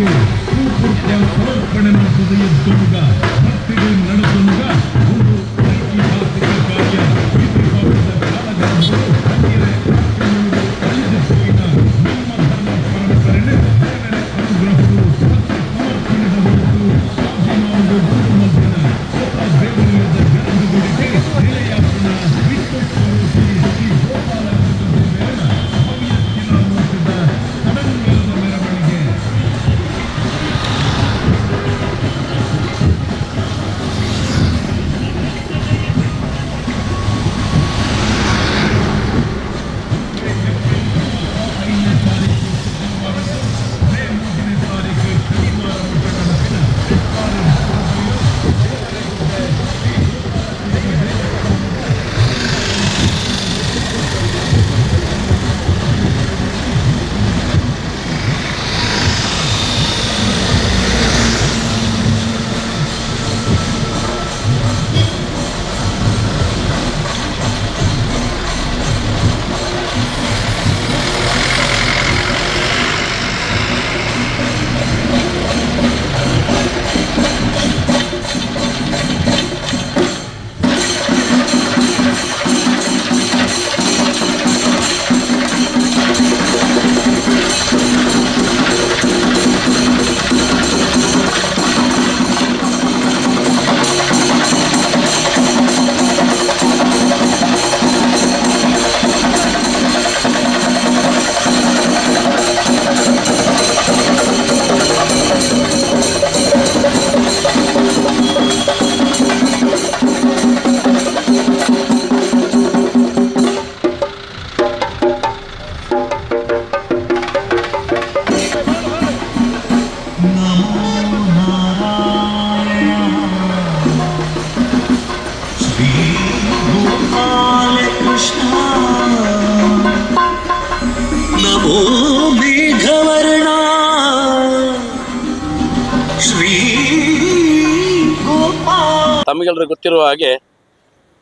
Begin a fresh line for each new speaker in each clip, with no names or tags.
Türkiye'ye bu Türkler
Savaş Dönemi Kızı'yı dolu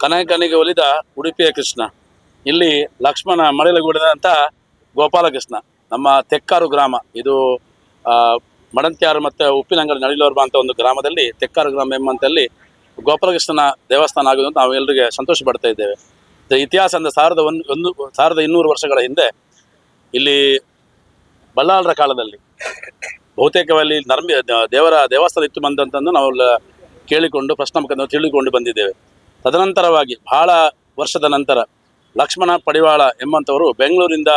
ಕನಕನಿಗೆ ಒಲಿದ ಉಡುಪಿಯ ಕೃಷ್ಣ, ಇಲ್ಲಿ ಲಕ್ಷ್ಮಣ ಮಡಲಗೂಡಿದಂಥ ಗೋಪಾಲಕೃಷ್ಣ, ನಮ್ಮ ತೆಕ್ಕಾರು ಗ್ರಾಮ. ಇದು ಮಡಂತ್ಯಾರು ಮತ್ತು ಉಪ್ಪಿನಂಗಡಿ ನಳಿಲೋರ್ಬ ಅಂತ ಒಂದು ಗ್ರಾಮದಲ್ಲಿ, ತೆಕ್ಕಾರು ಗ್ರಾಮ ಎಂಬಂತಲ್ಲಿ ಗೋಪಾಲಕೃಷ್ಣನ ದೇವಸ್ಥಾನ ಆಗೋದು ನಾವು ಎಲ್ಲರಿಗೆ ಸಂತೋಷ ಪಡ್ತಾ ಇದ್ದೇವೆ. ಇತಿಹಾಸ ಅಂದರೆ ಸಾವಿರದ ಒಂದು ಒಂದು, ಸಾವಿರದ ಇನ್ನೂರು ವರ್ಷಗಳ ಹಿಂದೆ, ಇಲ್ಲಿ ಬಲ್ಲಾಳರ ಕಾಲದಲ್ಲಿ ಬಹುತೇಕವಾಗಿ ನರ್ಮಿ ದೇವರ ದೇವಸ್ಥಾನ ಇತ್ತು ಬಂದಂತಂದು ನಾವು ಕೇಳಿಕೊಂಡು, ಪ್ರಶ್ನೆ ಮುಖಾಂತರ ತಿಳಿದುಕೊಂಡು ಬಂದಿದ್ದೇವೆ. ತದನಂತರವಾಗಿ ಬಹಳ ವರ್ಷದ ನಂತರ ಲಕ್ಷ್ಮಣ ಪಡಿವಾಳ ಎಂಬಂಥವರು ಬೆಂಗಳೂರಿಂದ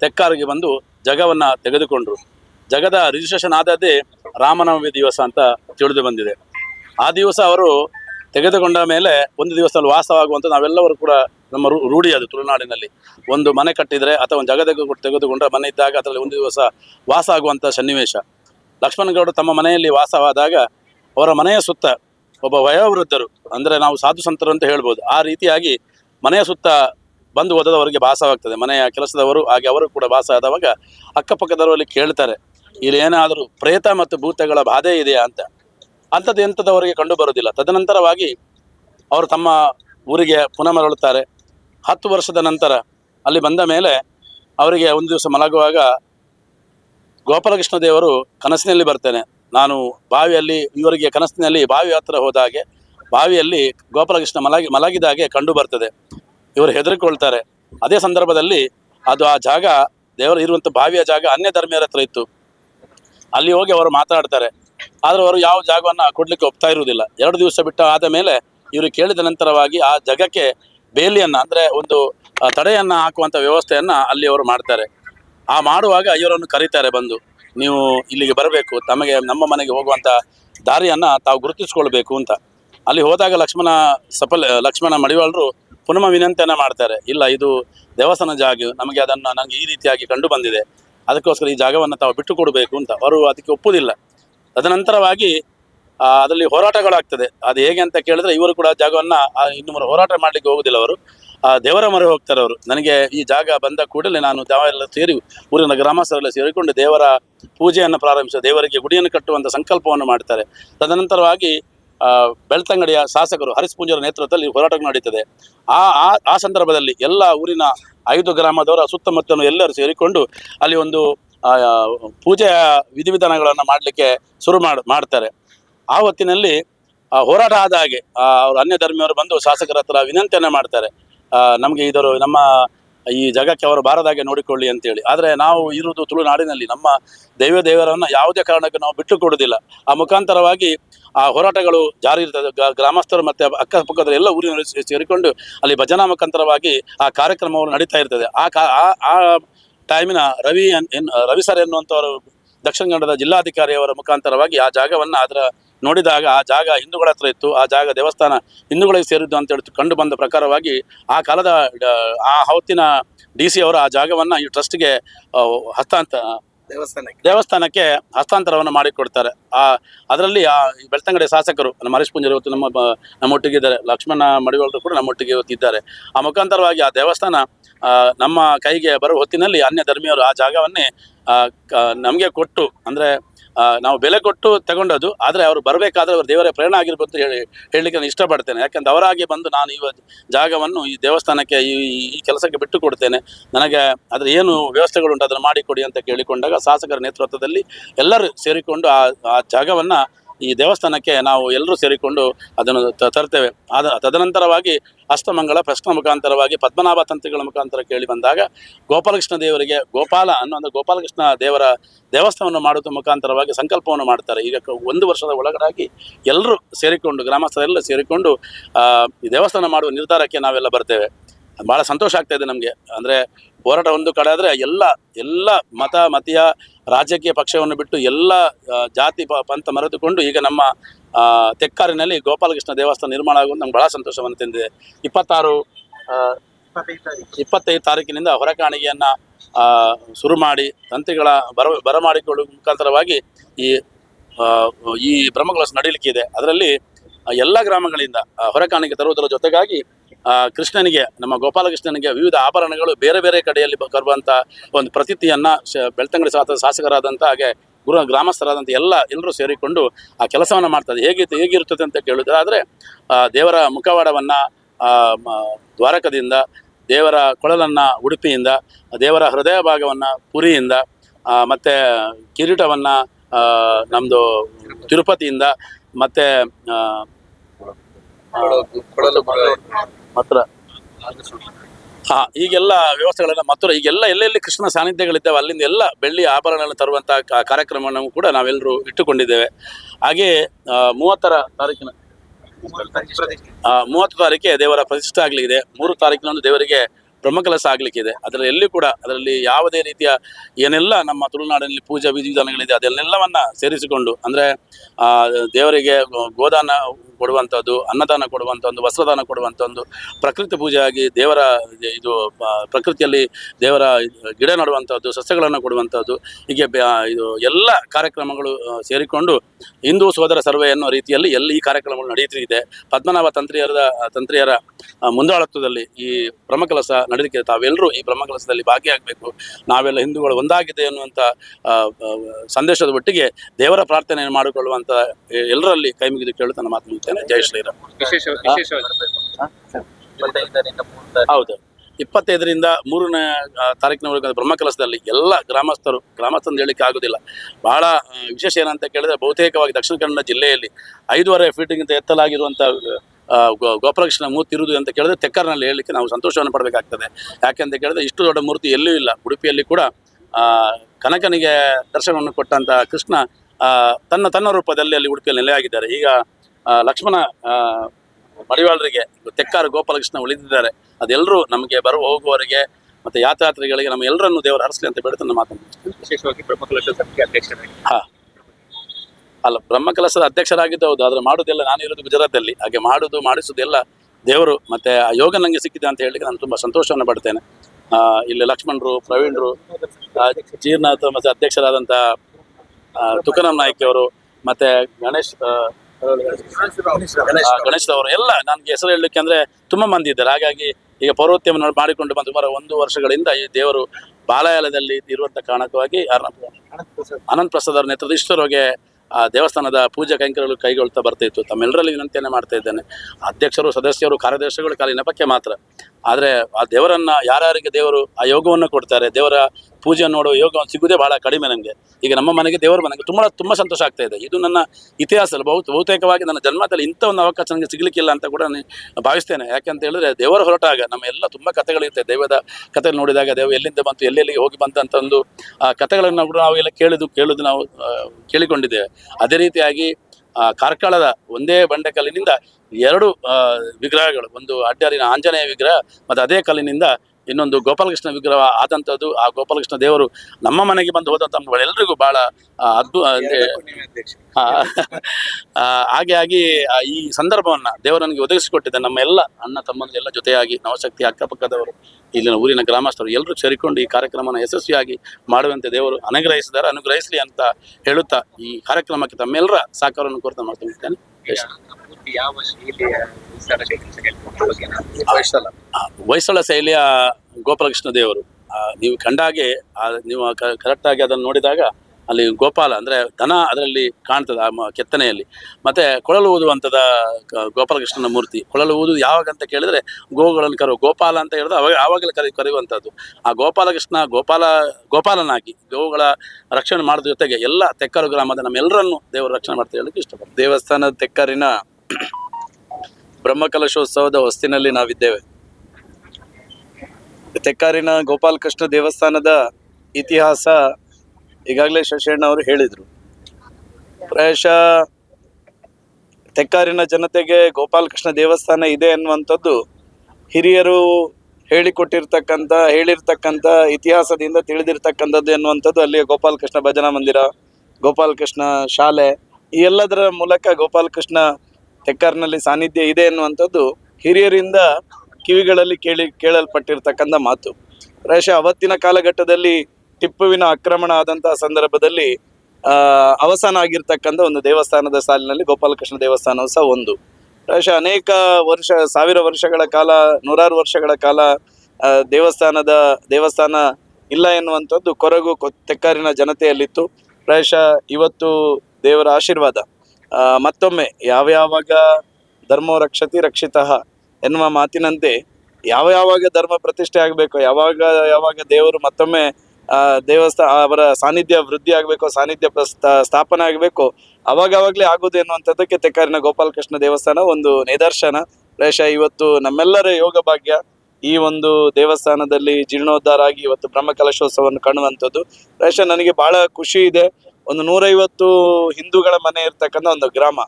ತೆಕ್ಕಾರಿಗೆ ಬಂದು ಜಗವನ್ನು ತೆಗೆದುಕೊಂಡರು. ಜಗದ ರಿಜಿಸ್ಟ್ರೇಷನ್ ಆದದ್ದೇ ರಾಮನವಮಿ ದಿವಸ ಅಂತ ತಿಳಿದು ಬಂದಿದೆ. ಆ ದಿವಸ ಅವರು ತೆಗೆದುಕೊಂಡ ಮೇಲೆ ಒಂದು ದಿವಸದಲ್ಲಿ ವಾಸವಾಗುವಂಥ ನಾವೆಲ್ಲರೂ ಕೂಡ ನಮ್ಮ ರೂ- ರೂಢಿ ಅದು ತುಳುನಾಡಿನಲ್ಲಿ. ಒಂದು ಮನೆ ಕಟ್ಟಿದರೆ ಅಥವಾ ಒಂದು ಜಗದ ತೆಗೆದು ತೆಗೆದುಕೊಂಡ್ರೆ ಮನೆ ಇದ್ದಾಗ ಅದರಲ್ಲಿ ಒಂದು ದಿವಸ ವಾಸ ಆಗುವಂಥ ಸನ್ನಿವೇಶ. ಲಕ್ಷ್ಮಣಗೌಡರು ತಮ್ಮ ಮನೆಯಲ್ಲಿ ವಾಸವಾದಾಗ ಅವರ ಮನೆಯ ಸುತ್ತ ಒಬ್ಬ ವಯೋವೃದ್ಧರು ಅಂದರೆ ನಾವು ಸಾಧು ಸಂತರು ಅಂತ ಹೇಳ್ಬೋದು. ಆ ರೀತಿಯಾಗಿ ಮನೆಯ ಸುತ್ತ ಬಂದು ಓದದವರಿಗೆ ಭಾಸವಾಗ್ತದೆ. ಮನೆಯ ಕೆಲಸದವರು, ಹಾಗೆ ಅವರು ಕೂಡ ಭಾಸ ಆದವಾಗ ಅಕ್ಕಪಕ್ಕದವರಲ್ಲಿ ಕೇಳ್ತಾರೆ ಇಲ್ಲಿ ಏನಾದರೂ ಪ್ರೇತ ಮತ್ತು ಭೂತಗಳ ಬಾಧೆ ಇದೆಯಾ? ಅಂತ. ಅಂಥದ್ದು ಎಂಥದವರಿಗೆ ಕಂಡು ಬರುವುದಿಲ್ಲ. ತದನಂತರವಾಗಿ ಅವರು ತಮ್ಮ ಊರಿಗೆ ಪುನಃ ಮರಳುತ್ತಾರೆ. ಹತ್ತು ವರ್ಷದ ನಂತರ ಅಲ್ಲಿ ಬಂದ ಮೇಲೆ ಅವರಿಗೆ ಒಂದು ದಿವಸ ಮಲಗುವಾಗ ಗೋಪಾಲಕೃಷ್ಣ ದೇವರು ಕನಸಿನಲ್ಲಿ ಬರ್ತೇನೆ. ನಾನು ಬಾವಿಯಲ್ಲಿ ಇವರಿಗೆ ಕನಸಿನಲ್ಲಿ ಬಾವಿ ಹತ್ರ ಹೋದ ಹಾಗೆ ಬಾವಿಯಲ್ಲಿ ಗೋಪಾಲಕೃಷ್ಣ ಮಲಗಿ ಮಲಗಿದ ಹಾಗೆ ಕಂಡು ಬರ್ತದೆ. ಇವರು ಹೆದರಿಕೊಳ್ತಾರೆ. ಅದೇ ಸಂದರ್ಭದಲ್ಲಿ ಅದು ಆ ಜಾಗ, ದೇವರು ಇರುವಂಥ ಬಾವಿಯ ಜಾಗ ಅನ್ಯ ಧರ್ಮೀಯರ ಹತ್ರ ಇತ್ತು. ಅಲ್ಲಿ ಹೋಗಿ ಅವರು ಮಾತಾಡ್ತಾರೆ ಆದರೆ ಅವರು ಯಾವ ಜಾಗವನ್ನು ಕೊಡಲಿಕ್ಕೆ ಒಪ್ತಾ ಇರುವುದಿಲ್ಲ. ಎರಡು ದಿವಸ ಬಿಟ್ಟು ಆದ ಮೇಲೆ ಇವರು ಕೇಳಿದ ನಂತರವಾಗಿ ಆ ಜಾಗಕ್ಕೆ ಬೇಲಿಯನ್ನು, ಅಂದರೆ ಒಂದು ತಡೆಯನ್ನು ಹಾಕುವಂಥ ವ್ಯವಸ್ಥೆಯನ್ನು ಅಲ್ಲಿ ಅವರು ಮಾಡ್ತಾರೆ. ಆ ಮಾಡುವಾಗ ಇವರನ್ನು ಕರೀತಾರೆ ಬಂದು, ನೀವು ಇಲ್ಲಿಗೆ ಬರಬೇಕು. ತಮಗೆ ನಮ್ಮ ಮನೆಗೆ ಹೋಗುವಂಥ ದಾರಿಯನ್ನು ತಾವು ಗುರುತಿಸ್ಕೊಳ್ಬೇಕು ಅಂತ. ಅಲ್ಲಿ ಹೋದಾಗ ಲಕ್ಷ್ಮಣ ಸಫಲ, ಲಕ್ಷ್ಮಣ ಮಡಿವಾಳರು ಪುನಃ ವಿನಂತಿಯನ್ನು ಮಾಡ್ತಾರೆ, ಇಲ್ಲ ಇದು ದೇವಸ್ಥಾನ ಜಾಗ, ನಮಗೆ ಅದನ್ನು ನನಗೆ ಈ ರೀತಿಯಾಗಿ ಕಂಡು ಬಂದಿದೆ, ಅದಕ್ಕೋಸ್ಕರ ಈ ಜಾಗವನ್ನು ತಾವು ಬಿಟ್ಟು ಕೊಡಬೇಕು ಅಂತ. ಅವರು ಅದಕ್ಕೆ ಒಪ್ಪುವುದಿಲ್ಲ ತದನಂತರವಾಗಿ ಅದರಲ್ಲಿ ಹೋರಾಟಗಳಾಗ್ತದೆ. ಅದು ಹೇಗೆ ಅಂತ ಕೇಳಿದ್ರೆ ಇವರು ಕೂಡ ಜಾಗವನ್ನು ಇನ್ನು ಮೂರು ಹೋರಾಟ ಮಾಡ್ಲಿಕ್ಕೆ ಹೋಗುದಿಲ್ಲ ಅವರು. ದೇವರ ಮೊರೆ ಹೋಗ್ತಾರೆ ಅವರು. ನನಗೆ ಈ ಜಾಗ ಬಂದ ಕೂಡಲೇ ನಾನು ತಾವೆಲ್ಲ ಸೇರಿ, ಊರಿನ ಗ್ರಾಮಸ್ಥರೆಲ್ಲ ಸೇರಿಕೊಂಡು ದೇವರ ಪೂಜೆಯನ್ನು ಪ್ರಾರಂಭಿಸ ದೇವರಿಗೆ ಗುಡಿಯನ್ನು ಕಟ್ಟುವಂತ ಸಂಕಲ್ಪವನ್ನು ಮಾಡ್ತಾರೆ. ತದನಂತರವಾಗಿ ಬೆಳ್ತಂಗಡಿಯ ಶಾಸಕರು ಹರಿಸ್ ಪೂಂಜರ ನೇತೃತ್ವದಲ್ಲಿ ಹೋರಾಟ ನಡೀತದೆ. ಆ, ಆ- ಸಂದರ್ಭದಲ್ಲಿ ಎಲ್ಲ ಊರಿನ ಐದು ಗ್ರಾಮದವರ ಸುತ್ತಮುತ್ತಲು ಎಲ್ಲರೂ ಸೇರಿಕೊಂಡು ಅಲ್ಲಿ ಒಂದು ಪೂಜೆಯ ವಿಧಿವಿಧಾನಗಳನ್ನು ಮಾಡಲಿಕ್ಕೆ ಶುರು ಮಾಡ್, ಮಾಡ್ತಾರೆ. ಆ ಹೊತ್ತಿನಲ್ಲಿ ಹೋರಾಟ ಆದ ಹಾಗೆ ಅವರು ಅನ್ಯ ಧರ್ಮಿಯವರು ಬಂದು ಶಾಸಕರ ಹತ್ರ ವಿನಂತಿಯನ್ನು ಮಾಡ್ತಾರೆ. ನಮಗೆ ಇದರು, ನಮ್ಮ ಈ ಜಗಕ್ಕೆ ಅವರು ಬಾರದಾಗೆ ನೋಡಿಕೊಳ್ಳಿ ಅಂತೇಳಿ. ಆದರೆ ನಾವು ಇರುವುದು ತುಳುನಾಡಿನಲ್ಲಿ ನಮ್ಮ ದೈವ ದೇವರನ್ನು ಯಾವುದೇ ಕಾರಣಕ್ಕೆ ನಾವು ಬಿಟ್ಟು ಕೊಡುವುದಿಲ್ಲ ಆ ಮುಖಾಂತರವಾಗಿ ಆ ಹೋರಾಟಗಳು ಜಾರಿ ಇರ್ತದೆ ಗ್ರಾಮಸ್ಥರು ಮತ್ತೆ ಅಕ್ಕಪಕ್ಕದ ಎಲ್ಲ ಊರಿನ ಸೇರಿಕೊಂಡು ಅಲ್ಲಿ ಭಜನಾ ಮುಖಾಂತರವಾಗಿ ಆ ಕಾರ್ಯಕ್ರಮವನ್ನು ನಡೀತಾ ಇರ್ತದೆ. ಆ ಆ- ಟೈಮಿನ ರವಿ ರವಿ ಸರ್ ಎನ್ನುವಂಥವರು ದಕ್ಷಿಣ ಕನ್ನಡದ ಜಿಲ್ಲಾಧಿಕಾರಿಯವರ ಮುಖಾಂತರವಾಗಿ ಆ ಜಾಗವನ್ನು ಅದರ ನೋಡಿದಾಗ ಆ ಜಾಗ ಹಿಂದೂಗಳ ಹತ್ರ ಇತ್ತು. ಆ ಜಾಗ ದೇವಸ್ಥಾನ ಹಿಂದೂಗಳಿಗೆ ಸೇರಿದ್ದು ಅಂತ ಹೇಳಿ ಕಂಡು ಬಂದ ಪ್ರಕಾರವಾಗಿ ಆ ಕಾಲದ, ಆ ಹೊತ್ತಿನ ಡಿ ಸಿ ಅವರು ಆ ಜಾಗವನ್ನು ಈ ಟ್ರಸ್ಟ್ಗೆ ಹಸ್ತಾಂತ
ದೇವಸ್ಥಾನಕ್ಕೆ.
ದೇವಸ್ಥಾನಕ್ಕೆ ಹಸ್ತಾಂತರವನ್ನು ಮಾಡಿಕೊಡ್ತಾರೆ. ಆ, ಅದರಲ್ಲಿ ಆ ಬೆಳ್ತಂಗಡಿ ಶಾಸಕರು, ನಮ್ಮ ಹರೀಶ್ ಪುಂಜರು ಇವತ್ತು ನಮ್ಮ, ನಮ್ಮೊಟ್ಟಿಗಿದ್ದಾರೆ. ಲಕ್ಷ್ಮಣ ಮಡಿವಾಳರು ಕೂಡ ನಮ್ಮೊಟ್ಟಿಗೆ ಇವತ್ತು ಇದ್ದಾರೆ. ಆ ಮುಖಾಂತರವಾಗಿ ಆ ದೇವಸ್ಥಾನ ನಮ್ಮ ಕೈಗೆ ಬರುವ ಹೊತ್ತಿನಲ್ಲಿ ಅನ್ಯ ಧರ್ಮೀಯರು ಆ ಜಾಗವನ್ನೇ ನಮಗೆ ಕೊಟ್ಟು, ಅಂದರೆ ನಾವು ಬೆಲೆ ಕೊಟ್ಟು ತಗೊಂಡದ್ದು, ಆದರೆ ಅವರು ಬರಬೇಕಾದ್ರೆ ಅವರು ದೇವರ ಪ್ರೇರಣೆ ಆಗಿರ್ಬೋದು ಅಂತ ಹೇಳಿ, ಹೇಳಲಿಕ್ಕೆ ನಾನು ಇಷ್ಟಪಡ್ತೇನೆ. ಯಾಕಂದ್ರೆ ಅವರಾಗಿ ಬಂದು ನಾನು ಈ ಜಾಗವನ್ನು, ಈ ದೇವಸ್ಥಾನಕ್ಕೆ, ಈ, ಈ- ಕೆಲಸಕ್ಕೆ ಬಿಟ್ಟು ಕೊಡ್ತೇನೆ. ನನಗೆ ಅದರ ಏನು ವ್ಯವಸ್ಥೆಗಳುಂಟು ಅದನ್ನು ಮಾಡಿಕೊಡಿ ಅಂತ ಕೇಳಿಕೊಂಡಾಗ, ಶಾಸಕರ ನೇತೃತ್ವದಲ್ಲಿ ಎಲ್ಲರೂ ಸೇರಿಕೊಂಡು ಆ ಆ ಜಾಗವನ್ನು ಈ ದೇವಸ್ಥಾನಕ್ಕೆ ನಾವು ಎಲ್ಲರೂ ಸೇರಿಕೊಂಡು ಅದನ್ನು ತರ್ತೇವೆ. ಆದ ತದನಂತರವಾಗಿ ಅಷ್ಟಮಂಗಳ ಪ್ರಶ್ನ ಮುಖಾಂತರವಾಗಿ ಪದ್ಮನಾಭ ತಂತ್ರಿಗಳ ಮುಖಾಂತರ ಕೇಳಿ ಬಂದಾಗ ಗೋಪಾಲಕೃಷ್ಣ ದೇವರಿಗೆ ಗೋಪಾಲ ಅನ್ನೋ ಅಂದರೆ ಗೋಪಾಲಕೃಷ್ಣ ದೇವರ ದೇವಸ್ಥಾನವನ್ನು ಮಾಡುವ ಮುಖಾಂತರವಾಗಿ ಸಂಕಲ್ಪವನ್ನು ಮಾಡ್ತಾರೆ. ಈಗ ಒಂದು ವರ್ಷದ ಒಳಗಡಾಗಿ ಎಲ್ಲರೂ ಸೇರಿಕೊಂಡು, ಗ್ರಾಮಸ್ಥರೆಲ್ಲ ಸೇರಿಕೊಂಡು ಈ ದೇವಸ್ಥಾನ ಮಾಡುವ ನಿರ್ಧಾರಕ್ಕೆ ನಾವೆಲ್ಲ ಬರ್ತೇವೆ. ಭಾಳ ಸಂತೋಷ ಆಗ್ತಾ ಇದೆ ನಮಗೆ. ಅಂದರೆ ಹೋರಾಟ ಒಂದು ಕಡೆ ಆದರೆ ಎಲ್ಲ ಎಲ್ಲ ಮತ, ಮತೀಯ, ರಾಜಕೀಯ ಪಕ್ಷವನ್ನು ಬಿಟ್ಟು ಎಲ್ಲ ಜಾತಿ ಪ, ಪಂಥ ಮರೆತುಕೊಂಡು ಈಗ ನಮ್ಮ ತೆಕ್ಕಾರಿನಲ್ಲಿ ಗೋಪಾಲಕೃಷ್ಣ ದೇವಸ್ಥಾನ ನಿರ್ಮಾಣ ಆಗುವುದು ನಮ್ಗೆ ಭಾಳ ಸಂತೋಷವನ್ನು ತಂದಿದೆ. ಇಪ್ಪತ್ತಾರು
ಇಪ್ಪತ್ತೈದು ತಾರೀಕು
ಇಪ್ಪತ್ತೈದು ತಾರೀಕಿನಿಂದ ಹೊರಕಾಣಿಕೆಯನ್ನು ಶುರು ಮಾಡಿ, ತಂತಿಗಳ ಬರ ಬರಮಾಡಿಕೊಳ್ಳುವ ಮುಖಾಂತರವಾಗಿ ಈ ಈ ಬ್ರಹ್ಮಕಲಶ ನಡೀಲಿಕ್ಕಿದೆ. ಅದರಲ್ಲಿ ಎಲ್ಲ ಗ್ರಾಮಗಳಿಂದ ಹೊರಕಾಣಿಗೆ ತರುವುದರ ಜೊತೆಗಾಗಿ ಕೃಷ್ಣನಿಗೆ, ನಮ್ಮ ಗೋಪಾಲಕೃಷ್ಣನಿಗೆ ವಿವಿಧ ಆಭರಣಗಳು ಬೇರೆ ಬೇರೆ ಕಡೆಯಲ್ಲಿ ಬರುವಂಥ ಒಂದು ಪ್ರತೀತಿಯನ್ನು ಬೆಳ್ತಂಗಡಿ ಸಾತ ಶಾಸಕರಾದಂಥ ಹಾಗೆ ಗುರು ಗ್ರಾಮಸ್ಥರಾದಂಥ ಎಲ್ಲ ಎಲ್ಲರೂ ಸೇರಿಕೊಂಡು ಆ ಕೆಲಸವನ್ನು ಮಾಡ್ತದೆ. ಹೇಗಿತ್ತು ಹೇಗಿರುತ್ತದೆ ಅಂತ ಕೇಳಿದ್ರೆ, ಆದರೆ ದೇವರ ಮುಖವಾಡವನ್ನು ದ್ವಾರಕದಿಂದ, ದೇವರ ಕೊಳಲನ್ನು ಉಡುಪಿಯಿಂದ, ದೇವರ ಹೃದಯ ಭಾಗವನ್ನು ಪುರಿಯಿಂದ ಮತ್ತೆ ಕಿರೀಟವನ್ನು ನಮ್ಮದು ತಿರುಪತಿಯಿಂದ, ಮತ್ತು ಮಾತ್ರ. ಹಾ, ಈಗೆಲ್ಲ ವ್ಯವಸ್ಥೆಗಳೆಲ್ಲ ಮಾತ್ರ ಈಗೆಲ್ಲ ಎಲ್ಲೆಲ್ಲಿ ಕೃಷ್ಣ ಸಾನ್ನಿಧ್ಯಗಳಿದ್ದಾವೆ, ಅಲ್ಲಿಂದ ಎಲ್ಲ ಬೆಳ್ಳಿ ಆಭರಣಗಳನ್ನು ತರುವಂತಹ ಕಾರ್ಯಕ್ರಮವನ್ನು ಕೂಡ ನಾವೆಲ್ಲರೂ ಇಟ್ಟುಕೊಂಡಿದ್ದೇವೆ. ಹಾಗೆ ಮೂವತ್ತರ ತಾರೀಕಿನ ಮೂವತ್ತು ತಾರೀಕಿಗೆ ದೇವರ ಪ್ರತಿಷ್ಠೆ ಆಗಲಿದೆ ಮೂರು ತಾರೀಕಿನಂದು ದೇವರಿಗೆ ಬ್ರಹ್ಮಕಲಶ ಆಗಲಿಕ್ಕಿದೆ. ಅದರಲ್ಲಿ ಎಲ್ಲಿ ಕೂಡ ಅದರಲ್ಲಿ ಯಾವುದೇ ರೀತಿಯ ಏನೆಲ್ಲ ನಮ್ಮ ತುಳುನಾಡಿನಲ್ಲಿ ಪೂಜಾ ವಿಧಿವಿಧಾನಗಳಿದೆ ಅದೆಲ್ಲೆಲ್ಲವನ್ನ ಸೇರಿಸಿಕೊಂಡು ಅಂದರೆ ದೇವರಿಗೆ ಗೋದಾನ ಕೊಡುವಂಥದ್ದು, ಅನ್ನದಾನ ಕೊಡುವಂಥದ್ದು, ವಸ್ತ್ರದಾನ ಕೊಡುವಂಥದ್ದು, ಪ್ರಕೃತಿ ಪೂಜೆಯಾಗಿ ದೇವರ ಇದು ಪ್ರಕೃತಿಯಲ್ಲಿ ದೇವರ ಗಿಡ ನಡುವಂಥದ್ದು, ಸಸ್ಯಗಳನ್ನು ಕೊಡುವಂಥದ್ದು, ಹೀಗೆ ಇದು ಎಲ್ಲ ಕಾರ್ಯಕ್ರಮಗಳು ಸೇರಿಕೊಂಡು ಹಿಂದೂ ಸೋದರ ಸರ್ವೆ ಅನ್ನೋ ರೀತಿಯಲ್ಲಿ ಎಲ್ಲಿ ಈ ಕಾರ್ಯಕ್ರಮಗಳು ನಡೆಯುತ್ತಿದೆ. ಪದ್ಮನಾಭ ತಂತ್ರಿಯರ ತಂತ್ರಿಯರ ಮುಂದಾಳತ್ವದಲ್ಲಿ ಈ ಬ್ರಹ್ಮಕಲಶ ನಡೆದಿಕ್ಕೆ ತಾವೆಲ್ಲರೂ ಈ ಬ್ರಹ್ಮಕಲಶದಲ್ಲಿ ಭಾಗಿಯಾಗಬೇಕು. ನಾವೆಲ್ಲ ಹಿಂದೂಗಳು ಒಂದಾಗಿದೆ ಅನ್ನುವಂಥ ಸಂದೇಶದ ಒಟ್ಟಿಗೆ ದೇವರ ಪ್ರಾರ್ಥನೆಯನ್ನು ಮಾಡಿಕೊಳ್ಳುವಂಥ ಎಲ್ಲರಲ್ಲಿ ಕೈ ಮುಗಿದು ಕೇಳುತ್ತಾ ನನ್ನ ಮಾತು ಮುಗಿತೇನೆ ಜೈ ಶ್ರೀರಾಮ್. ಹೌದು. ಇಪ್ಪತ್ತೈದರಿಂದ ಮೂರನೇ ತಾರೀಕಿನವರೆಗೆ ಬ್ರಹ್ಮ ಕೆಲಸದಲ್ಲಿ ಎಲ್ಲ ಗ್ರಾಮಸ್ಥರು ಗ್ರಾಮಸ್ಥರು ಹೇಳಿಕ್ಕೆ ಆಗೋದಿಲ್ಲ. ಬಹಳ ವಿಶೇಷ ಏನಂತ ಕೇಳಿದ್ರೆ ಬಹುತೇಕವಾಗಿ ದಕ್ಷಿಣ ಕನ್ನಡ ಜಿಲ್ಲೆಯಲ್ಲಿ ಐದೂವರೆ ಫೀಟಿಗಿಂತ ಎತ್ತಲಾಗಿರುವಂಥ ಗೋಪಾಲಕೃಷ್ಣ ಮೂರ್ತಿ ಇರುವುದು ಅಂತ ಕೇಳಿದ್ರೆ ತೆಕ್ಕರ್ನಲ್ಲಿ ಹೇಳಲಿಕ್ಕೆ ನಾವು ಸಂತೋಷವನ್ನು ಪಡಬೇಕಾಗ್ತದೆ. ಯಾಕೆಂತ ಕೇಳಿದ್ರೆ ಇಷ್ಟು ದೊಡ್ಡ ಮೂರ್ತಿ ಎಲ್ಲೂ ಇಲ್ಲ. ಉಡುಪಿಯಲ್ಲಿ ಕೂಡ ಕನಕನಿಗೆ ದರ್ಶನವನ್ನು ಕೊಟ್ಟಂತ ಕೃಷ್ಣ ತನ್ನ ತನ್ನ ರೂಪದಲ್ಲಿ ಅಲ್ಲಿ ಉಡುಪಿಯಲ್ಲಿ ನೆಲೆಯಾಗಿದ್ದಾರೆ. ಈಗ ಲಕ್ಷ್ಮಣ ಮಡಿವಾಳರಿಗೆ ತೆಕ್ಕಾರು ಗೋಪಾಲಕೃಷ್ಣ ಉಳಿದಿದ್ದಾರೆ. ಅದೆಲ್ಲರೂ ನಮಗೆ ಬರುವ ಹೋಗುವವರಿಗೆ ಮತ್ತು ಯಾತ್ರಾತ್ರಿಗಳಿಗೆ ನಮ್ಮ ಎಲ್ಲರನ್ನು ದೇವರು ಹರಿಸಲಿ ಅಂತ ಬೇಡ್ತಾ ನಾನು ಮಾತನಾಡ್ತೀನಿ
ವಿಶೇಷವಾಗಿ ಪ್ರಮುಖ ಸಮಿತಿ
ಅಲ್ಲ, ಬ್ರಹ್ಮಕಲಶದ ಅಧ್ಯಕ್ಷರಾಗಿದ್ದು ಹೌದು, ಆದರೆ ಮಾಡೋದೆಲ್ಲ ನಾನು ಇರೋದು ಗುಜರಾತಲ್ಲಿ. ಹಾಗೆ ಮಾಡೋದು, ಮಾಡಿಸೋದೆಲ್ಲ ದೇವರು, ಮತ್ತೆ ಆ ಯೋಗ ನನಗೆ ಸಿಕ್ಕಿದೆ ಅಂತ ಹೇಳಲಿಕ್ಕೆ ನಾನು ತುಂಬಾ ಸಂತೋಷವನ್ನು ಪಡ್ತೇನೆ. ಇಲ್ಲಿ ಲಕ್ಷ್ಮಣರು, ಪ್ರವೀಣ್ರು ಜೀರ್ಣಾಥ ಮತ್ತೆ ಅಧ್ಯಕ್ಷರಾದಂಥ ತುಕರಾಮ್ ನಾಯ್ಕ ಅವರು, ಮತ್ತೆ ಗಣೇಶ್ ಗಣೇಶ್ ಅವರು ಎಲ್ಲ ನನಗೆ ಹೆಸರು ಹೇಳಲಿಕ್ಕೆ ಅಂದ್ರೆ ತುಂಬಾ ಮಂದಿ ಇದ್ದಾರೆ. ಹಾಗಾಗಿ ಈಗ ಪೌರೋತ್ಯಮ ಮಾಡಿಕೊಂಡು ಬಂದು ಸುಮಾರು ಒಂದು ವರ್ಷಗಳಿಂದ ಈ ದೇವರು ಬಾಲಯಾಲದಲ್ಲಿ ಇರುವಂತ ಕಾರಣಕ್ಕಾಗಿ ಅನಂತ ಪ್ರಸಾದ್ ಅವರ ನೇತೃತ್ವದ ಇಷ್ಟರವರೆಗೆ ಆ ದೇವಸ್ಥಾನದ ಪೂಜಾ ಕೈಂಕರ್ಯಗಳು ಕೈಗೊಳ್ತಾ ಬರ್ತಾ ಇತ್ತು. ತಮ್ಮೆಲ್ಲರಲ್ಲಿ ವಿನಂತಿಯನ್ನು ಮಾಡ್ತಾ ಇದ್ದೇನೆ. ಅಧ್ಯಕ್ಷರು, ಸದಸ್ಯರು, ಕಾರ್ಯದರ್ಶಿಗಳು, ಕಾಲಿನ ನೆಪಕ್ಕೆ ಮಾತ್ರ. ಆದರೆ ಆ ದೇವರನ್ನು ಯಾರ್ಯಾರಿಗೆ ದೇವರು ಆ ಯೋಗವನ್ನು ಕೊಡ್ತಾರೆ, ದೇವರ ಪೂಜೆ ನೋಡುವ ಯೋಗ ಸಿಗುವುದೇ ಬಹಳ ಕಡಿಮೆ ನನಗೆ ಈಗ ನಮ್ಮ ಮನೆಗೆ ದೇವರು ಮನೆಗೆ ತುಂಬ ತುಂಬ ಸಂತೋಷ ಆಗ್ತಾ ಇದೆ. ಇದು ನನ್ನ ಇತಿಹಾಸದಲ್ಲಿ ಬಹು, ಬಹುತೇಕವಾಗಿ ನನ್ನ ಜನ್ಮದಲ್ಲಿ ಇಂಥ ಒಂದು ಅವಕಾಶ ನನಗೆ ಸಿಗಲಿಕ್ಕಿಲ್ಲ ಅಂತ ಕೂಡ ನಾನು ಭಾವಿಸ್ತೇನೆ. ಯಾಕೆಂತ ಹೇಳಿದ್ರೆ ದೇವರು ಹೊರಟಾಗ ನಮ್ಮ ಎಲ್ಲ ತುಂಬ ಕಥೆಗಳಿರುತ್ತೆ ದೇವದ ಕಥೆ ನೋಡಿದಾಗ ದೇವ ಎಲ್ಲಿಂದ ಬಂತು, ಎಲ್ಲೆಲ್ಲಿಗೆ ಹೋಗಿ ಬಂತ ಅಂತ ಒಂದು ಆ ಕಥೆಗಳನ್ನು ಕೂಡ ನಾವೆಲ್ಲ ಕೇಳಿದ್ದು ಕೇಳೋದು ನಾವು ಕೇಳಿಕೊಂಡಿದ್ದೇವೆ. ಅದೇ ರೀತಿಯಾಗಿ ಕಾರ್ಕಳದ ಒಂದೇ ಬಂಡೆಕಲ್ಲಿನಿಂದ ಎರಡು ಆ, ವಿಗ್ರಹಗಳು ಒಂದು ಅಡ್ಡರಿನ ಆಂಜನೇಯ ವಿಗ್ರಹ ಮತ್ತು ಅದೇ ಕಲ್ಲಿನಿಂದ ಇನ್ನೊಂದು ಗೋಪಾಲಕೃಷ್ಣ ವಿಗ್ರಹ ಆದಂಥದ್ದು, ಆ ಗೋಪಾಲಕೃಷ್ಣ ದೇವರು ನಮ್ಮ ಮನೆಗೆ ಬಂದು ಹೋದಂಥ ಎಲ್ಲರಿಗೂ ಬಹಳ ಅದ್ಭುತ ಹಾಗೆ ಆಗಿ ಈ ಸಂದರ್ಭವನ್ನು ದೇವರು ನನಗೆ ಒದಗಿಸಿಕೊಟ್ಟಿದೆ ನಮ್ಮ ಎಲ್ಲ ಅಣ್ಣ ತಮ್ಮಂದೆಲ್ಲ ಜೊತೆಯಾಗಿ ನವಶಕ್ತಿ ಅಕ್ಕಪಕ್ಕದವರು, ಇಲ್ಲಿನ ಊರಿನ ಗ್ರಾಮಸ್ಥರು ಎಲ್ಲರೂ ಸೇರಿಕೊಂಡು ಈ ಕಾರ್ಯಕ್ರಮವನ್ನು ಯಶಸ್ವಿಯಾಗಿ ಮಾಡುವಂತೆ ದೇವರು ಅನುಗ್ರಹಿಸಿದ್ದಾರೆ. ಅನುಗ್ರಹಿಸಲಿ ಅಂತ ಹೇಳುತ್ತಾ ಈ ಕಾರ್ಯಕ್ರಮಕ್ಕೆ ತಮ್ಮೆಲ್ಲರ ಸಹಕಾರವನ್ನು ಕೋರ್ತಾ
ಮಾಡ್ತಾ ಯಾವ ಶೈಲಿಯ
ಹೊಯ್ಸಳ ಶೈಲಿಯ ಗೋಪಾಲಕೃಷ್ಣ ದೇವರು. ನೀವು ಕಂಡಾಗೆ ನೀವು ಕರೆಕ್ಟಾಗಿ ಅದನ್ನು ನೋಡಿದಾಗ ಅಲ್ಲಿ ಗೋಪಾಲ ಅಂದರೆ ದನ ಅದರಲ್ಲಿ ಕಾಣ್ತದೆ ಆ ಮ- ಕೆತ್ತನೆಯಲ್ಲಿ. ಮತ್ತೆ ಕೊಳಲು ಊದುವಂಥದ ಕ- ಗೋಪಾಲಕೃಷ್ಣನ ಮೂರ್ತಿ. ಕೊಳಲು ಊದು ಯಾವಾಗ ಅಂತ ಕೇಳಿದ್ರೆ ಗೋವುಗಳನ್ನು ಕರೆಯುವ ಗೋಪಾಲ ಅಂತ ಹೇಳಿದ್ರೆ ಅವಾಗ ಆವಾಗಲೇ ಕರೆ ಕರೆಯುವಂಥದ್ದು. ಆ ಗೋಪಾಲಕೃಷ್ಣ ಗೋಪಾಲ ಗೋಪಾಲನಾಗಿ ಗೋವುಗಳ ರಕ್ಷಣೆ ಮಾಡೋದ್ರ ಜೊತೆಗೆ ಎಲ್ಲ ತೆಕ್ಕರು ಗ್ರಾಮದ ನಮ್ಮೆಲ್ಲರನ್ನು ದೇವರು ರಕ್ಷಣೆ ಮಾಡ್ತಾ ಹೇಳಲಿಕ್ಕೆ ಇಷ್ಟಪಡ್ತೀವಿ
ದೇವಸ್ಥಾನದ ತೆಕ್ಕರಿನ ಬ್ರಹ್ಮಕಲಶೋತ್ಸವದ ಹೊಸ್ತಿನಲ್ಲಿ ನಾವಿದ್ದೇವೆ. ತೆಕ್ಕಾರಿನ ಗೋಪಾಲಕೃಷ್ಣ ದೇವಸ್ಥಾನದ ಇತಿಹಾಸ ಈಗಾಗಲೇ ಶಶಿಯಣ್ಣ ಅವರು ಹೇಳಿದರು. ಪ್ರಾಯಶಃ, ತೆಕ್ಕಾರಿನ ಜನತೆಗೆ ಗೋಪಾಲಕೃಷ್ಣ ದೇವಸ್ಥಾನ ಇದೆ ಅನ್ನುವಂಥದ್ದು ಹಿರಿಯರು ಹೇಳಿಕೊಟ್ಟಿರ್ತಕ್ಕಂಥ, ಹೇಳಿರ್ತಕ್ಕಂಥ ಇತಿಹಾಸದಿಂದ ತಿಳಿದಿರ್ತಕ್ಕಂಥದ್ದು ಎನ್ನುವಂಥದ್ದು ಅಲ್ಲಿಯ ಗೋಪಾಲಕೃಷ್ಣ ಭಜನಾ ಮಂದಿರ, ಗೋಪಾಲಕೃಷ್ಣ ಶಾಲೆ ಈ ಎಲ್ಲದರ ಮೂಲಕ ಗೋಪಾಲಕೃಷ್ಣ ತೆಕ್ಕರ್ನಲ್ಲಿ ಸಾನ್ನಿಧ್ಯ ಇದೆ ಎನ್ನುವಂಥದ್ದು ಹಿರಿಯರಿಂದ ಕಿವಿಗಳಲ್ಲಿ ಕೇಳಿ ಕೇಳಲ್ಪಟ್ಟಿರ್ತಕ್ಕಂಥ ಮಾತು. ಪ್ರಾಯಶಃ ಅವತ್ತಿನ ಕಾಲಘಟ್ಟದಲ್ಲಿ ಟಿಪ್ಪುವಿನ ಆಕ್ರಮಣ ಆದಂತಹ ಸಂದರ್ಭದಲ್ಲಿ ಅವಸಾನ ಆಗಿರ್ತಕ್ಕಂಥ ಒಂದು ದೇವಸ್ಥಾನದ ಸಾಲಿನಲ್ಲಿ ಗೋಪಾಲಕೃಷ್ಣ ದೇವಸ್ಥಾನವು ಸಹ ಒಂದು. ಪ್ರಾಯಶಃ ಅನೇಕ ವರ್ಷ, ಸಾವಿರ ವರ್ಷಗಳ ಕಾಲ, ನೂರಾರು ವರ್ಷಗಳ ಕಾಲ ದೇವಸ್ಥಾನದ ದೇವಸ್ಥಾನ ಇಲ್ಲ ಎನ್ನುವಂಥದ್ದು ಕೊರಗು ತೆಕ್ಕಾರಿನ ಜನತೆಯಲ್ಲಿತ್ತು. ಪ್ರಾಯಶಃ ಇವತ್ತು ದೇವರ ಆಶೀರ್ವಾದ. ಮತ್ತೊಮ್ಮೆ ಯಾವ ಯಾವಾಗ ಧರ್ಮೋ ರಕ್ಷತಿ ರಕ್ಷಿತಃ ಎನ್ನುವ ಮಾತಿನಂತೆ ಯಾವ ಯಾವಾಗ ಧರ್ಮ ಪ್ರತಿಷ್ಠೆ ಆಗಬೇಕು, ಯಾವಾಗ ಯಾವಾಗ ದೇವರು ಮತ್ತೊಮ್ಮೆ ದೇವಸ್ಥಾನ ಅವರ ಸಾನ್ನಿಧ್ಯ ವೃದ್ಧಿ ಆಗಬೇಕು, ಸಾನ್ನಿಧ್ಯ ಸ್ಥಾಪನೆ ಆಗಬೇಕು, ಅವಾಗವಾಗಲೇ ಆಗುದು ಎನ್ನುವಂಥದ್ದಕ್ಕೆ ತೆಕ್ಕಾರಿನ ಗೋಪಾಲಕೃಷ್ಣ ದೇವಸ್ಥಾನ ಒಂದು ನಿದರ್ಶನ. ಪ್ರಾಯಶಃ ಇವತ್ತು ನಮ್ಮೆಲ್ಲರ ಯೋಗ ಭಾಗ್ಯ ಈ ಒಂದು ದೇವಸ್ಥಾನದಲ್ಲಿ ಜೀರ್ಣೋದ್ಧಾರ ಆಗಿ ಇವತ್ತು ಬ್ರಹ್ಮಕಲಶೋತ್ಸವವನ್ನು ಕಾಣುವಂಥದ್ದು. ಪ್ರಾಯಶಃ ನನಗೆ ಬಹಳ ಖುಷಿ ಇದೆ. ಒಂದು ನೂರೈವತ್ತು ಹಿಂದೂಗಳ ಮನೆ ಇರ್ತಕ್ಕಂಥ ಒಂದು ಗ್ರಾಮ.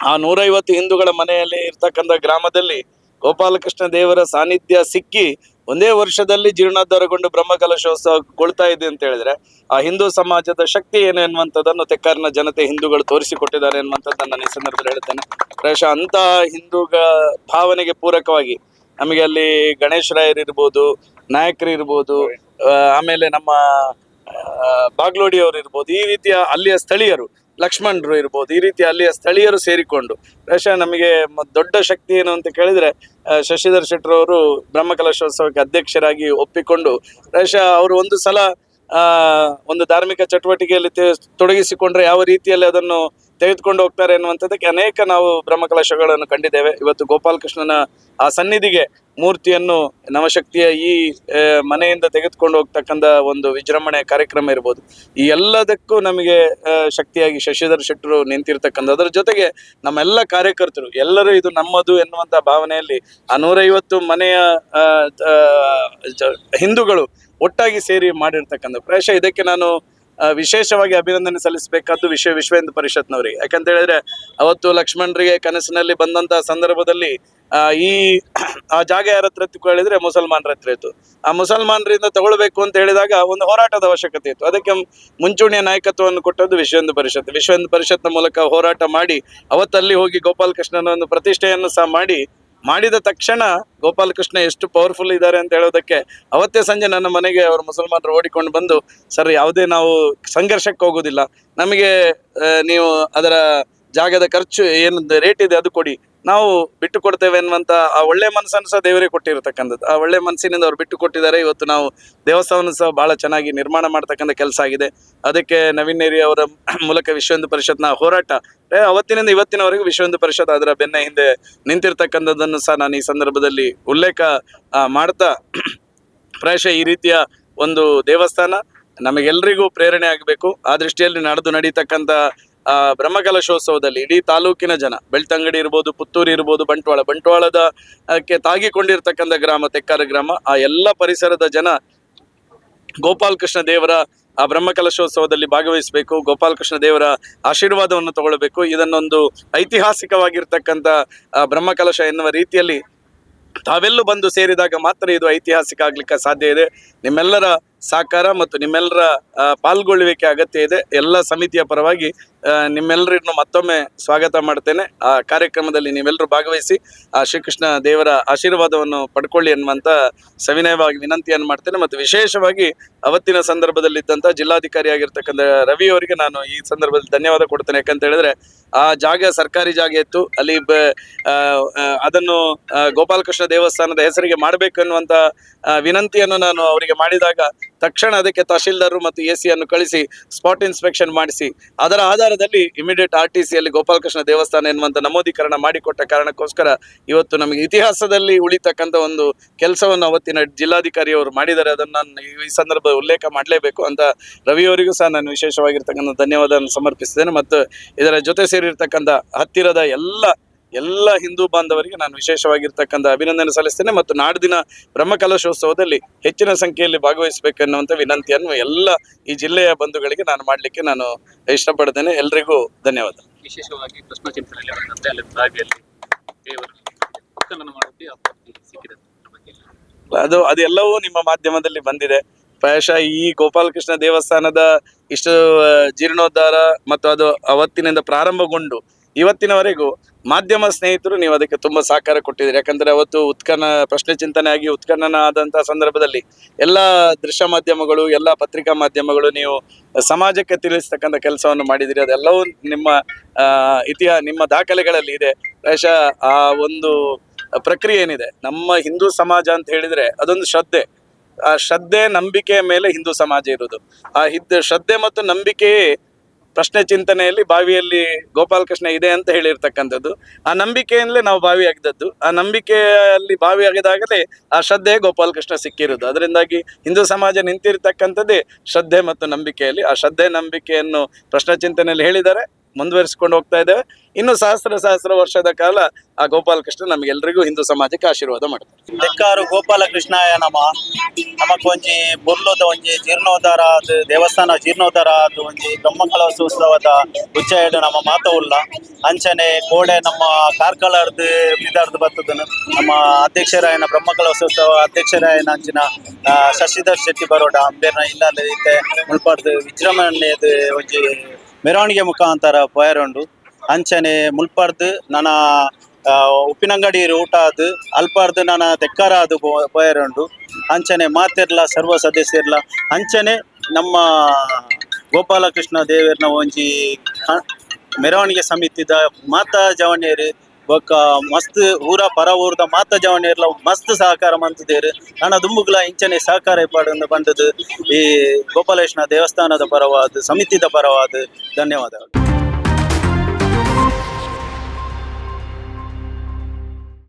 ಆ ನೂರೈವತ್ತು ಹಿಂದೂಗಳ ಮನೆಯಲ್ಲಿ ಇರ್ತಕ್ಕಂಥ ಗ್ರಾಮದಲ್ಲಿ ಗೋಪಾಲಕೃಷ್ಣ ದೇವರ ಸಾನ್ನಿಧ್ಯ ಸಿಕ್ಕಿ ಒಂದೇ ವರ್ಷದಲ್ಲಿ ಜೀರ್ಣೋದ್ಧಾರಗೊಂಡು ಬ್ರಹ್ಮಕಲಶೋತ್ಸವಗೊಳ್ತಾ ಇದೆ ಅಂತ ಹೇಳಿದ್ರೆ, ಆ ಹಿಂದೂ ಸಮಾಜದ ಶಕ್ತಿ ಏನು ಎನ್ನುವಂಥದ್ದನ್ನು ತೆಕ್ಕಾರಿನ ಜನತೆ ಹಿಂದೂಗಳು ತೋರಿಸಿಕೊಟ್ಟಿದ್ದಾರೆ ಎನ್ನುವಂಥದ್ದನ್ನು ನಾನು ಈ ಸಂದರ್ಭದಲ್ಲಿ ಹೇಳ್ತೇನೆ. ಪ್ರಾಯಶಃ ಅಂತ ಹಿಂದೂಗ ಭಾವನೆಗೆ ಪೂರಕವಾಗಿ ನಮಗೆ ಅಲ್ಲಿ ಗಣೇಶ್ ರಾಯರ್ ಇರ್ಬೋದು ನಾಯಕರು ಇರ್ಬೋದು ಆಮೇಲೆ ನಮ್ಮ ಬಾಗ್ಲೋಡಿ ಅವರು ಇರ್ಬೋದು, ಈ ರೀತಿಯ ಅಲ್ಲಿಯ ಸ್ಥಳೀಯರು, ಲಕ್ಷ್ಮಣರು ಇರ್ಬೋದು, ಈ ರೀತಿ ಅಲ್ಲಿಯ ಸ್ಥಳೀಯರು ಸೇರಿಕೊಂಡು, ಬಹುಶಃ ನಮಗೆ ದೊಡ್ಡ ಶಕ್ತಿ ಏನು ಅಂತ ಕೇಳಿದ್ರೆ ಶಶಿಧರ್ ಶೆಟ್ಟರವರು ಬ್ರಹ್ಮಕಲಶೋತ್ಸವಕ್ಕೆ ಅಧ್ಯಕ್ಷರಾಗಿ ಒಪ್ಪಿಕೊಂಡು, ಬಹುಶಃ ಅವರು ಒಂದು ಸಲ ಒಂದು ಧಾರ್ಮಿಕ ಚಟುವಟಿಕೆಯಲ್ಲಿ ತೊಡಗಿಸಿಕೊಂಡ್ರೆ ಯಾವ ರೀತಿಯಲ್ಲಿ ಅದನ್ನು ತೆಗೆದುಕೊಂಡು ಹೋಗ್ತಾರೆ ಎನ್ನುವಂಥದ್ದಕ್ಕೆ ಅನೇಕ ನಾವು ಬ್ರಹ್ಮಕಲಶಗಳನ್ನು ಕಂಡಿದ್ದೇವೆ. ಇವತ್ತು ಗೋಪಾಲಕೃಷ್ಣನ ಆ ಸನ್ನಿಧಿಗೆ ಮೂರ್ತಿಯನ್ನು ನವಶಕ್ತಿಯ ಈ ಮನೆಯಿಂದ ತೆಗೆದುಕೊಂಡು ಹೋಗ್ತಕ್ಕಂಥ ಒಂದು ವಿಜೃಂಭಣೆ ಕಾರ್ಯಕ್ರಮ ಇರ್ಬೋದು. ಈ ಎಲ್ಲದಕ್ಕೂ ನಮಗೆ ಶಕ್ತಿಯಾಗಿ ಶಶಿಧರ್ ಶೆಟ್ಟರು ನಿಂತಿರ್ತಕ್ಕಂಥ ಅದರ ಜೊತೆಗೆ ನಮ್ಮೆಲ್ಲ ಕಾರ್ಯಕರ್ತರು, ಎಲ್ಲರೂ ಇದು ನಮ್ಮದು ಎನ್ನುವಂಥ ಭಾವನೆಯಲ್ಲಿ ಆ ನೂರೈವತ್ತು ಮನೆಯ ಹಿಂದೂಗಳು ಒಟ್ಟಾಗಿ ಸೇರಿ ಮಾಡಿರ್ತಕ್ಕಂಥ ಪ್ರಾಯಶಃ ಇದಕ್ಕೆ ನಾನು ವಿಶೇಷವಾಗಿ ಅಭಿನಂದನೆ ಸಲ್ಲಿಸಬೇಕಾದ್ದು ವಿಶ್ವ ವಿಶ್ವ ಹಿಂದೂ ಪರಿಷತ್ನವರಿಗೆ ಯಾಕಂತ ಹೇಳಿದ್ರೆ, ಅವತ್ತು ಲಕ್ಷ್ಮಣರಿಗೆ ಕನಸಿನಲ್ಲಿ ಬಂದಂತ ಸಂದರ್ಭದಲ್ಲಿ ಈ ಆ ಜಾಗ ಯಾರ ಹತ್ರ ಹೇಳಿದ್ರೆ ಮುಸಲ್ಮಾನರ ಹತ್ರ ಇತ್ತು. ಆ ಮುಸಲ್ಮಾನರಿಂದ ತಗೊಳ್ಬೇಕು ಅಂತ ಹೇಳಿದಾಗ ಒಂದು ಹೋರಾಟದ ಅವಶ್ಯಕತೆ ಇತ್ತು. ಅದಕ್ಕೆ ಮುಂಚೂಣಿಯ ನಾಯಕತ್ವವನ್ನು ಕೊಟ್ಟದ್ದು ವಿಶ್ವ ಹಿಂದೂ ಪರಿಷತ್. ವಿಶ್ವ ಹಿಂದೂ ಪರಿಷತ್ನ ಮೂಲಕ ಹೋರಾಟ ಮಾಡಿ, ಅವತ್ತಲ್ಲಿ ಹೋಗಿ ಗೋಪಾಲಕೃಷ್ಣನ ಒಂದು ಪ್ರತಿಷ್ಠೆಯನ್ನು ಸಹ ಮಾಡಿ ಮಾಡಿದ ತಕ್ಷಣ ಗೋಪಾಲಕೃಷ್ಣ ಎಷ್ಟು ಪವರ್ಫುಲ್ ಇದ್ದಾರೆ ಅಂತ ಹೇಳೋದಕ್ಕೆ ಅವತ್ತೇ ಸಂಜೆ ನನ್ನ ಮನೆಗೆ ಅವರು ಮುಸಲ್ಮಾನರು ಓಡಿಕೊಂಡು ಬಂದು, ಸರ್, ಯಾವುದೇ ನಾವು ಸಂಘರ್ಷಕ್ಕೆ ಹೋಗೋದಿಲ್ಲ. ನಮಗೆ ನೀವು ಅದರ ಜಾಗದ ಖರ್ಚು ಏನು ರೇಟ್ ಇದೆ ಅದು ಕೊಡಿ. ನಾವು ಬಿಟ್ಟು ಕೊಡ್ತೇವೆ ಅನ್ನುವಂತ ಆ ಒಳ್ಳೆ ಮನಸ್ಸನ್ನು ಸಹ ದೇವರೇ ಕೊಟ್ಟಿರತಕ್ಕಂಥದ್ದು. ಆ ಒಳ್ಳೆ ಮನಸ್ಸಿನಿಂದ ಅವ್ರು ಬಿಟ್ಟು ಕೊಟ್ಟಿದ್ದಾರೆ. ಇವತ್ತು ನಾವು ದೇವಸ್ಥಾನ ಸಹ ಬಹಳ ಚೆನ್ನಾಗಿ ನಿರ್ಮಾಣ ಮಾಡ್ತಕ್ಕಂಥ ಕೆಲಸ ಆಗಿದೆ. ಅದಕ್ಕೆ ನವೀನ್ ನೇರಿ ಅವರ ಮೂಲಕ ವಿಶ್ವ ಹಿಂದೂ ಪರಿಷತ್ನ ಹೋರಾಟ ಅವತ್ತಿನಿಂದ ಇವತ್ತಿನವರೆಗೂ ವಿಶ್ವ ಹಿಂದೂ ಪರಿಷತ್ ಅದರ ಬೆನ್ನ ಹಿಂದೆ ನಿಂತಿರ್ತಕ್ಕಂಥದ್ದನ್ನು ಸಹ ನಾನು ಈ ಸಂದರ್ಭದಲ್ಲಿ ಉಲ್ಲೇಖ ಮಾಡ್ತಾ ಪ್ರಾಯಶಃ ಈ ರೀತಿಯ ಒಂದು ದೇವಸ್ಥಾನ ನಮಗೆಲ್ಲರಿಗೂ ಪ್ರೇರಣೆ ಆಗಬೇಕು. ಆ ದೃಷ್ಟಿಯಲ್ಲಿ ನಡೆದು ನಡೀತಕ್ಕಂಥ ಬ್ರಹ್ಮಕಲಶೋತ್ಸವದಲ್ಲಿ ಇಡೀ ತಾಲೂಕಿನ ಜನ, ಬೆಳ್ತಂಗಡಿ ಇರ್ಬೋದು, ಪುತ್ತೂರು ಇರ್ಬೋದು, ಬಂಟ್ವಾಳ, ಬಂಟ್ವಾಳದ ಕ್ಕೆ ತಾಗಿಕೊಂಡಿರ್ತಕ್ಕಂಥ ಗ್ರಾಮ ತೆಕ್ಕಾರ ಗ್ರಾಮ, ಆ ಎಲ್ಲ ಪರಿಸರದ ಜನ ಗೋಪಾಲಕೃಷ್ಣ ದೇವರ ಆ ಬ್ರಹ್ಮಕಲಶೋತ್ಸವದಲ್ಲಿ ಭಾಗವಹಿಸಬೇಕು, ಗೋಪಾಲಕೃಷ್ಣ ದೇವರ ಆಶೀರ್ವಾದವನ್ನು ತಗೊಳ್ಬೇಕು. ಇದನ್ನೊಂದು ಐತಿಹಾಸಿಕವಾಗಿರ್ತಕ್ಕಂಥ ಬ್ರಹ್ಮಕಲಶ ಎನ್ನುವ ರೀತಿಯಲ್ಲಿ ತಾವೆಲ್ಲೂ ಬಂದು ಸೇರಿದಾಗ ಮಾತ್ರ ಇದು ಐತಿಹಾಸಿಕ ಆಗ್ಲಿಕ್ಕೆ ಸಾಧ್ಯ ಇದೆ. ನಿಮ್ಮೆಲ್ಲರ ಸಹಕಾರ ಮತ್ತು ನಿಮ್ಮೆಲ್ಲರ ಪಾಲ್ಗೊಳ್ಳುವಿಕೆ ಅಗತ್ಯ ಇದೆ ಎಲ್ಲ ಸಮಿತಿಯ ಪರವಾಗಿ ನಿಮ್ಮೆಲ್ಲರನ್ನು ಮತ್ತೊಮ್ಮೆ ಸ್ವಾಗತ ಮಾಡ್ತೇನೆ. ಆ ಕಾರ್ಯಕ್ರಮದಲ್ಲಿ ನೀವೆಲ್ಲರೂ ಭಾಗವಹಿಸಿ, ಆ, ಶ್ರೀಕೃಷ್ಣ ದೇವರ ಆಶೀರ್ವಾದವನ್ನು ಪಡ್ಕೊಳ್ಳಿ ಅನ್ನುವಂಥ ಸವಿನಯವಾಗಿ ವಿನಂತಿಯನ್ನು ಮಾಡ್ತೇನೆ. ಮತ್ತು ವಿಶೇಷವಾಗಿ ಅವತ್ತಿನ ಸಂದರ್ಭದಲ್ಲಿದ್ದಂಥ ಜಿಲ್ಲಾಧಿಕಾರಿ ಆಗಿರ್ತಕ್ಕಂಥ ರವಿ ಅವರಿಗೆ ನಾನು ಈ ಸಂದರ್ಭದಲ್ಲಿ ಧನ್ಯವಾದ ಕೊಡ್ತೇನೆ. ಯಾಕಂತ ಹೇಳಿದ್ರೆ, ಆ ಜಾಗ ಸರ್ಕಾರಿ ಜಾಗ ಇತ್ತು. ಅಲ್ಲಿ ಬ ಅದನ್ನು ಗೋಪಾಲಕೃಷ್ಣ ದೇವಸ್ಥಾನದ ಹೆಸರಿಗೆ ಮಾಡಬೇಕು ಅನ್ನುವಂಥ ವಿನಂತಿಯನ್ನು ನಾನು ಅವರಿಗೆ ಮಾಡಿದಾಗ ತಕ್ಷಣ ಅದಕ್ಕೆ ತಹಶೀಲ್ದಾರರು ಮತ್ತು ಎ ಸಿಯನ್ನು ಕಳಿಸಿ ಸ್ಪಾಟ್ ಇನ್ಸ್ಪೆಕ್ಷನ್ ಮಾಡಿಸಿ. ಅದರ ಆಧಾರದಲ್ಲಿ ಇಮಿಡಿಯೇಟ್ ಆರ್ ಟಿ ಗೋಪಾಲಕೃಷ್ಣ ದೇವಸ್ಥಾನ ಎನ್ನುವಂಥ ನಮೋದೀಕರಣ ಮಾಡಿಕೊಟ್ಟ ಕಾರಣಕ್ಕೋಸ್ಕರ ಇವತ್ತು ನಮಗೆ ಇತಿಹಾಸದಲ್ಲಿ ಉಳಿತಕ್ಕಂಥ ಒಂದು ಕೆಲಸವನ್ನು ಅವತ್ತಿನ ಜಿಲ್ಲಾಧಿಕಾರಿಯವರು ಮಾಡಿದ್ದಾರೆ. ಅದನ್ನು ನಾನು ಈ ಸಂದರ್ಭ ಉಲ್ಲೇಖ ಮಾಡಲೇಬೇಕು ಅಂತ ರವಿಯವರಿಗೂ ಸಹ ನಾನು ವಿಶೇಷವಾಗಿರ್ತಕ್ಕಂಥ ಧನ್ಯವಾದವನ್ನು ಸಮರ್ಪಿಸಿದ್ದೇನೆ. ಮತ್ತು ಇದರ ಜೊತೆ ಸೇರಿರ್ತಕ್ಕಂಥ ಹತ್ತಿರದ ಎಲ್ಲ ಎಲ್ಲ ಹಿಂದೂ ಬಾಂಧವರಿಗೆ ನಾನು ವಿಶೇಷವಾಗಿರ್ತಕ್ಕಂಥ ಅಭಿನಂದನೆ ಸಲ್ಲಿಸ್ತೇನೆ ಮತ್ತು ನಾಡಿನ ಬ್ರಹ್ಮಕಲಶೋತ್ಸವದಲ್ಲಿ ಹೆಚ್ಚಿನ ಸಂಖ್ಯೆಯಲ್ಲಿ ಭಾಗವಹಿಸಬೇಕೆನ್ನುವಂಥ ವಿನಂತಿಯನ್ನು ಎಲ್ಲ ಈ ಜಿಲ್ಲೆಯ ಬಂಧುಗಳಿಗೆ ನಾನು ಮಾಡಲಿಕ್ಕೆ ನಾನು ಇಷ್ಟಪಡ್ತೇನೆ. ಎಲ್ರಿಗೂ ಧನ್ಯವಾದ.
ವಿಶೇಷವಾಗಿ ಕೃಷ್ಣ.
ಅದು ಅದೆಲ್ಲವೂ ನಿಮ್ಮ ಮಾಧ್ಯಮದಲ್ಲಿ ಬಂದಿದೆ. ಪ್ರಾಯಶಃ ಈ ಗೋಪಾಲಕೃಷ್ಣ ದೇವಸ್ಥಾನದ ಇಷ್ಟು ಜೀರ್ಣೋದ್ಧಾರ ಮತ್ತು ಅದು ಅವತ್ತಿನಿಂದ ಪ್ರಾರಂಭಗೊಂಡು ಇವತ್ತಿನವರೆಗೂ ಮಾಧ್ಯಮ ಸ್ನೇಹಿತರು, ನೀವು ಅದಕ್ಕೆ ತುಂಬಾ ಸಹಕಾರ ಕೊಟ್ಟಿದ್ದೀರಿ. ಯಾಕಂದ್ರೆ ಅವತ್ತು ಉತ್ಕನ್ನ ಪ್ರಶ್ನೆ ಚಿಂತನೆ ಆಗಿ ಉತ್ಖನನ ಆದಂತಹ ಸಂದರ್ಭದಲ್ಲಿ ಎಲ್ಲ ದೃಶ್ಯ ಮಾಧ್ಯಮಗಳು, ಎಲ್ಲ ಪತ್ರಿಕಾ ಮಾಧ್ಯಮಗಳು ನೀವು ಸಮಾಜಕ್ಕೆ ತಿಳಿಸ್ತಕ್ಕಂಥ ಕೆಲಸವನ್ನು ಮಾಡಿದಿರಿ ಅದೆಲ್ಲವೂ ನಿಮ್ಮ ಇತಿಹಾಸ ನಿಮ್ಮ ದಾಖಲೆಗಳಲ್ಲಿ ಇದೆ. ಪ್ರಾಯಶಃ ಆ ಒಂದು ಪ್ರಕ್ರಿಯೆ ಏನಿದೆ? ನಮ್ಮ ಹಿಂದೂ ಸಮಾಜ ಅಂತ ಹೇಳಿದ್ರೆ ಅದೊಂದು ಶ್ರದ್ಧೆ. ಆ ಶ್ರದ್ಧೆ, ನಂಬಿಕೆಯ ಮೇಲೆ ಹಿಂದೂ ಸಮಾಜ ಇರೋದು. ಆ ಹಿದ್, ಶ್ರದ್ಧೆ ಮತ್ತು ನಂಬಿಕೆಯೇ ಪ್ರಶ್ನೆ ಚಿಂತನೆಯಲ್ಲಿ ಬಾವಿಯಲ್ಲಿ ಗೋಪಾಲಕೃಷ್ಣ ಇದೆ ಅಂತ ಹೇಳಿರ್ತಕ್ಕಂಥದ್ದು. ಆ ನಂಬಿಕೆಯಿಂದಲೇ ನಾವು ಬಾವಿ ಅಗ್ದದ್ದು. ಆ ನಂಬಿಕೆಯಲ್ಲಿ ಬಾವಿ ಬಾವಿಯಾಗಿದಾಗಲೇ ಆ ಶ್ರದ್ಧೆ ಗೋಪಾಲಕೃಷ್ಣ ಸಿಕ್ಕಿರುವುದು ಅದರಿಂದಾಗಿ ಹಿಂದೂ ಸಮಾಜ ನಿಂತಿರ್ತಕ್ಕಂಥದ್ದೇ ಶ್ರದ್ಧೆ ಮತ್ತು ನಂಬಿಕೆಯಲ್ಲಿ. ಆ ಶ್ರದ್ಧೆ ನಂಬಿಕೆಯನ್ನು ಪ್ರಶ್ನೆ ಚಿಂತನೆಯಲ್ಲಿ ಹೇಳಿದ್ದಾರೆ. ಮುಂದುವರಿಸಿಕೊಂಡು ಹೋಗ್ತಾ ಇದ್ದೇವೆ ಇನ್ನು ಸಹಸ್ರ ಸಹಸ್ರ ವರ್ಷದ ಕಾಲ ಆ ಗೋಪಾಲಕೃಷ್ಣ ನಮಗೆಲ್ಲರಿಗೂ ಹಿಂದೂ ಸಮಾಜಕ್ಕೆ ಆಶೀರ್ವಾದ ಮಾಡ್ತಾರೆ.
ಲೆಕ್ಕಾರು ಗೋಪಾಲಕೃಷ್ಣ ನಮ. ನಮಕ್ ಒಂಜಿ ಬೊರ್ಲುದ ಒಂಜಿ ಜೀರ್ಣೋದ್ಧಾರ ದೇವಸ್ಥಾನ ಜೀರ್ಣೋದ್ಧಾರ ಅದು ಒಂಜಿ ಬ್ರಹ್ಮಕಲಶೋತ್ಸವದ ಉಚ್ಚಾಯಡು ನಮ್ಮ ಮಾತ ಉಲ್ಲ ಅಂಚನೆ ಕೋಡೆ ನಮ್ಮ ಕಾರ್ಕಳರ್ದು ಬಿದಾರ್ದು ಬರ್ತದನು ನಮ್ಮ ಅಧ್ಯಕ್ಷರಾಯನ ಬ್ರಹ್ಮಕಲಶೋತ್ಸವ ಅಧ್ಯಕ್ಷರಾಯನ ಅಂಚಿನ ಶಶಿಧರ್ ಶೆಟ್ಟಿ ಬರೋಡ ಅಂಬೇರ್ನ ಇಲ್ಲ ಇತ್ತೆ ಮುಳ್ಪಾಡ್ದು ವಿಜೃಂಭಣೆಯದು ಒಂಜಿ ಮೆರವಣಿಗೆ ಮುಖಾಂತರ ಪೋಯರುಂಡು, ಅಂಚನೆ, ಮುಲ್ಪರ್ದು ನನ್ನ ಉಪ್ಪಿನಂಗಡಿ ಊಟ ಅದು ಅಲ್ಪಾರ್ದು ನನ್ನ ತೆಕ್ಕಾರ ಅದು ಪೋಯರುಂಡು, ಅಂಚನೆ ಮಾತೆರ್ಲ, ಸರ್ವ ಸದಸ್ಯರ್ಲ, ಅಂಚನೆ ನಮ್ಮ ಗೋಪಾಲಕೃಷ್ಣ ದೇವರ್ನ ಒಂಜಿ ಮೆರವಣಿಗೆ ಸಮಿತಿದ ಮಾತಾ ಜವಣಿಯರು ಬೊಕ್ಕ ಮಸ್ತ್ ಊರ ಪರ ಊರ್ದ ಮಾತ ಜವಣಿಯರ್ಲ ಮಸ್ತ್ ಸಹಕಾರ ಮಂತಿದ್ದೇರು. ನನ್ನ ದುಂಬುಗ್ಲ ಇಂಚನೆ ಸಹಕಾರ ಇಪ್ಪಾಡನ್ನು ಬಂದದ್ದು. ಈ ಗೋಪಾಲಕೃಷ್ಣ ದೇವಸ್ಥಾನದ ಪರವಾದ, ಸಮಿತಿದ ಪರವಾದ, ಧನ್ಯವಾದಗಳು.